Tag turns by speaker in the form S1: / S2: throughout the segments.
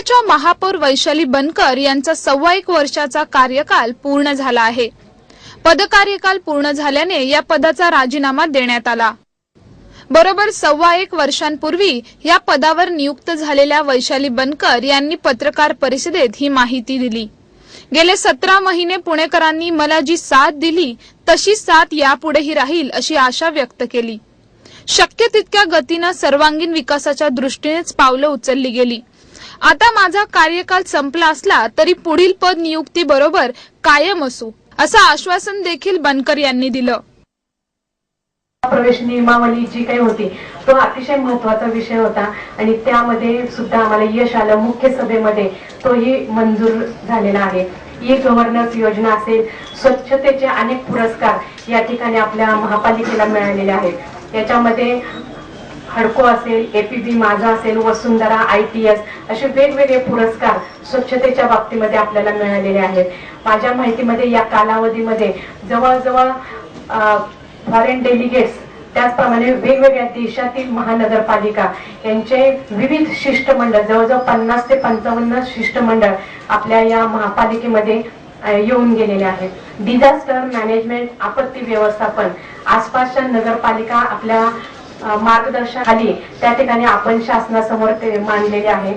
S1: पुण्याच्या महापौर वैशाली बनकर यांचा सव्वा एक वर्षाचा कार्यकाल पूर्ण झाला आहे. पदकार्यकाल पूर्ण झाल्याने या पदाचा राजीनामा देण्यात आला. बरोबर सव्वा एक वर्षांपूर्वी या पदावर नियुक्त झालेल्या वैशाली बनकर यांनी पत्रकार परिषदेत ही माहिती दिली. गेले सतरा महिने पुणेकरांनी मला जी साथ दिली तशी साथ यापुढेही राहील अशी आशा व्यक्त केली. शक्य तितक्या गतीनं सर्वांगीण विकासाच्या दृष्टीनेच पावलं उचलली गेली. आता माझा कार्यकाल संपला असला तरी पुढील पद नियुक्ती बरोबर कायम असू असं आश्वासन देखील बनकर यांनी दिलं.
S2: प्रवेश नियमावली जी काही होती तो अतिशय महत्त्वाचा विषय होता आणि त्यामध्ये सुद्धा आम्हाला यश आलं मुख्य सभेमध्ये तोही मंजूर झालेला आहे. ई गव्हर्नन्स योजना असेल स्वच्छतेचे अनेक पुरस्कार या ठिकाणी आपल्या महापालिकेला मिळालेले आहेत. याच्यामध्ये हडको असेल एपीबी माझा असेल वसुंधरा आय टी एस असे वेगवेगळे पुरस्कार स्वच्छतेच्या बाबतीमध्ये आपल्याला मिळालेले आहेत. माझ्या माहितीमध्ये या कालावधीमध्ये जवळजवळ फॉरेन डेलिगेट्स त्याचप्रमाणे वेगवेगळ्या देशातील महानगरपालिका यांचे विविध शिष्टमंडळ जवळजवळ पन्नास ते पंचावन्न शिष्टमंडळ आपल्या या महापालिकेमध्ये येऊन गेलेले आहेत. डिझास्टर मॅनेजमेंट आपत्ती व्यवस्थापन आसपासच्या नगरपालिका आपल्या मार्गदर्शनाखाली त्या ठिकाणी आपण शासनासमोर मांडलेले आहे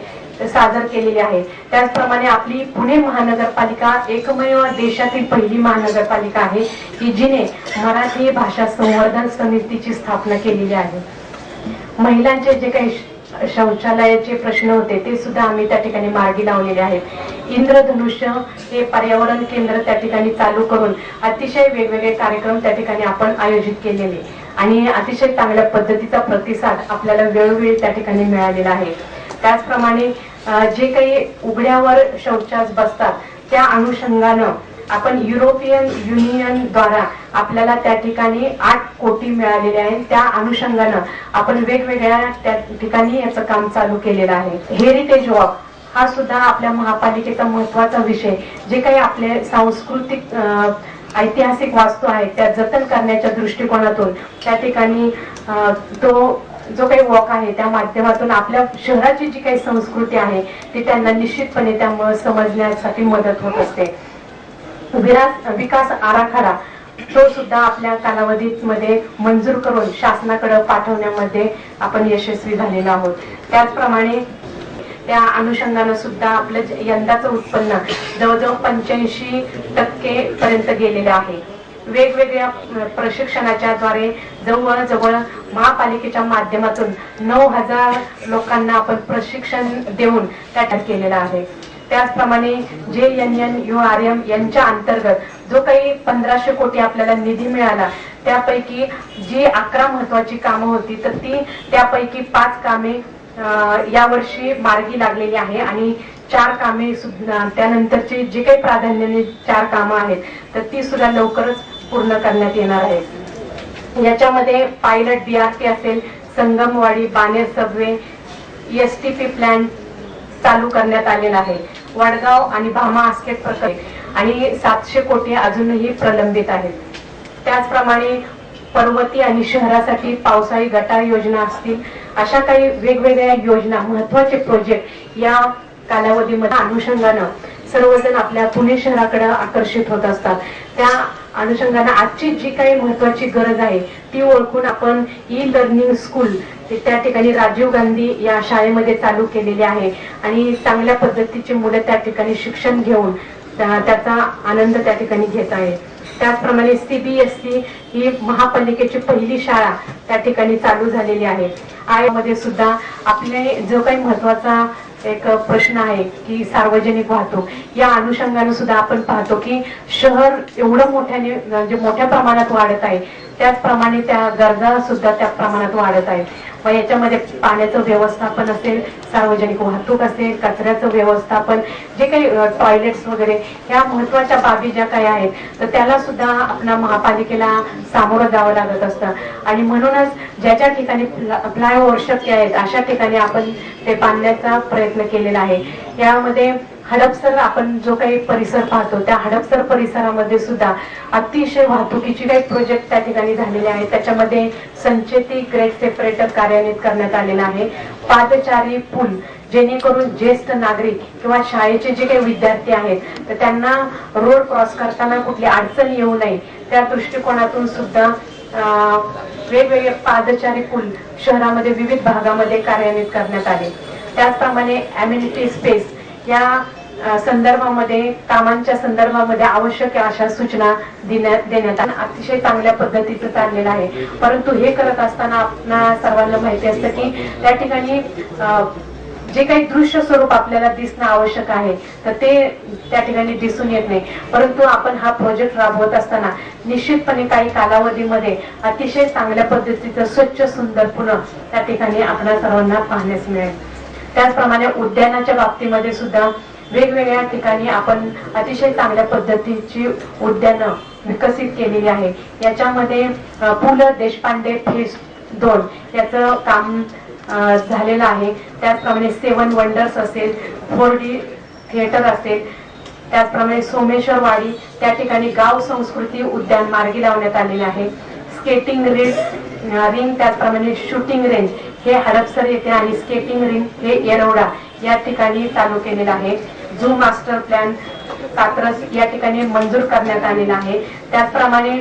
S2: सादर केलेले आहे. त्याचप्रमाणे आपली पुणे महानगरपालिका एकमेव देशातील पहिली महानगरपालिका आहे की जिने मराठी भाषा संवर्धन समितीची स्थापना केलेली आहे. महिलांचे जे काही शौचालयाचे प्रश्न होते ते सुद्धा आम्ही त्या ठिकाणी मार्गी लावलेले आहेत. इंद्रधनुष्य हे पर्यावरण केंद्र त्या ठिकाणी चालू करून अतिशय वेगवेगळे कार्यक्रम त्या ठिकाणी आपण आयोजित केलेले. आणि अतिशय चांगल्या पद्धतीचा प्रतिसाद आपल्याला वेळोवेळी त्या ठिकाणी मिळालेला आहे. त्याचप्रमाणे जे काही उघड्यावर शौचास बसतात त्या अनुषंगानं आपण युरोपियन युनियन द्वारा आपल्याला त्या ठिकाणी आठ कोटी मिळालेले आहेत. त्या अनुषंगानं आपण वेगवेगळ्या त्या ठिकाणी याचं काम चालू केलेलं आहे. हेरिटेज वॉक हा सुद्धा आपल्या महापालिकेचा महत्त्वाचा विषय जे काही आपले सांस्कृतिक ऐतिहासिक वास्तू आहेत त्या जतन करण्याच्या दृष्टिकोनातून त्या ठिकाणी तो जो काही वॉक आहे त्या माध्यमातून आपल्या शहराची जी काही संस्कृती आहे ती त्यांना निश्चितपणे त्यामुळे समजण्यासाठी मदत होत असते. विरास विकास आराखडा तो सुद्धा आपल्या कालावधीत मध्ये मंजूर करून शासनाकडे पाठवण्यामध्ये आपण यशस्वी झालेलो आहोत. त्याचप्रमाणे त्या अनुषंगानं सुद्धा आपलं यंदाचं उत्पन्न जवळजवळ पंच्याऐंशी टक्के पर्यंत गेलेलं आहे. वेगवेगळ्या प्रशिक्षणाच्या द्वारे जवळजवळ महापालिकेच्या माध्यमातून नऊ हजार लोकांना आपण प्रशिक्षण देऊन त्या केलेलं आहे. त्याचप्रमाणे J N N U R M यांच्या अंतर्गत जो काही पंधराशे कोटी आपल्याला निधी मिळाला त्यापैकी जी अकरा महत्वाची कामं होती तर ती त्यापैकी पाच कामे यावर्षी मार्गी लागलेली आहे आणि चार कामे सुद्धा त्यानंतरची जी काही प्राधान्याने चार कामं आहेत तर ती सुद्धा लवकरच पूर्ण करण्यात येणार आहेत. याच्यामध्ये पायलट बीआरटी असेल Sangamwadi Bane subway S T P plan चालू करण्यात आलेला आहे. वडगाव आणि भामा आस्केट प्रकल्प आणि सातशे कोटी अजूनही प्रलंबित आहेत. त्याचप्रमाणे पर्वती आणि शहरासाठी पावसाळी गटार योजना असतील अशा काही वेगवेगळ्या योजना महत्त्वाचे प्रोजेक्ट या कालावधीमध्ये अनुषंगानं सर्वजण आपल्या पुणे शहराकडे आकर्षित होत असतात. त्या अनुषंगानं आजची जी काही महत्वाची गरज आहे ती ओळखून आपण ई लर्निंग स्कूल त्या ठिकाणी राजीव गांधी या शाळेमध्ये चालू केलेली आहे. आणि चांगल्या पद्धतीची मुलं त्या ठिकाणी शिक्षण घेऊन त्याचा आनंद त्या ठिकाणी घेत आहेत. त्याचप्रमाणे सीबीएसई ही महापालिकेची पहिली शाळा त्या ठिकाणी चालू झालेली आहे. आयमध्ये सुद्धा आपले जो काही महत्त्वाचा एक प्रश्न आहे की सार्वजनिक वाहतूक या अनुषंगाने सुद्धा आपण पाहतो की शहर एवढं मोठ्याने म्हणजे मोठ्या प्रमाणात वाढत आहे. त्याचप्रमाणे त्या गरजा सुद्धा त्या प्रमाणात वाढत आहेत. मग याच्यामध्ये पाण्याचं व्यवस्थापन असेल सार्वजनिक वाहतूक असेल कचऱ्याचं व्यवस्थापन जे काही टॉयलेट्स वगैरे ह्या महत्त्वाच्या बाबी ज्या काही आहेत तर त्याला सुद्धा आपल्या महापालिकेला सामोरं जावं लागत असतं. आणि म्हणूनच ज्या ज्या ठिकाणी फ्लायओव्हर शक्य आहेत अशा ठिकाणी आपण ते बांधण्याचा प्रयत्न केलेला आहे. यामध्ये हडपसर आपण जो काही परिसर पाहतो त्या हडपसर परिसरामध्ये सुद्धा अतिशय वाहतुकीची काही प्रोजेक्ट त्या ठिकाणी झालेले आहेत. त्याच्यामध्ये संचेती ग्रेट सेपरेटर कार्यान्वित करण्यात आलेला आहे. पादचारी पूल जेणेकरून ज्येष्ठ नागरिक किंवा शाळेचे जे काही विद्यार्थी आहेत तर त्यांना रोड क्रॉस करताना कुठली अडचण येऊ नये त्या दृष्टिकोनातून सुद्धा वेगवेगळे पादचारी पूल शहरामध्ये विविध भागामध्ये कार्यान्वित करण्यात आले. त्याचप्रमाणे अम्युनिटी स्पेस या संदर्भामध्ये कामांच्या संदर्भामध्ये आवश्यक अशा सूचना देण्यात देण्यात अतिशय चांगल्या पद्धतीचं चाललेलं आहे. परंतु हे करत असताना आपणा सर्वांना माहिती असतं की त्या ठिकाणी जे काही दृश्य स्वरूप आपल्याला दिसणं आवश्यक आहे तर ते त्या ठिकाणी दिसून येत नाही. परंतु आपण हा प्रोजेक्ट राबवत असताना निश्चितपणे काही कालावधीमध्ये अतिशय चांगल्या पद्धतीचं स्वच्छ सुंदर पुन्हा त्या ठिकाणी आपल्या सर्वांना पाहण्यास मिळेल. त्याचप्रमाणे उद्यानाच्या बाबतीमध्ये सुद्धा वेगवेगळ्या ठिकाणी आपण अतिशय चांगल्या पद्धतीची उद्यानं विकसित केलेली आहे. याच्यामध्ये पु ल देशपांडे फेज दोन याचं काम झालेलं आहे. त्याचप्रमाणे सेवन वंडर्स असेल फोर डी थिएटर असेल त्याचप्रमाणे सोमेश्वरवाडी त्या ठिकाणी गाव संस्कृती उद्यान मार्गी लावण्यात आलेले आहे. स्केटिंग रिंग रिंग त्याचप्रमाणे शूटिंग रेंज हे हडपसर येथे आणि स्केटिंग रिंग हे येरवडा या ठिकाणी चालू केलेलं आहे. झू मास्टर प्लॅन कात्रज या ठिकाणी मंजूर करण्यात आलेला आहे. त्याचप्रमाणे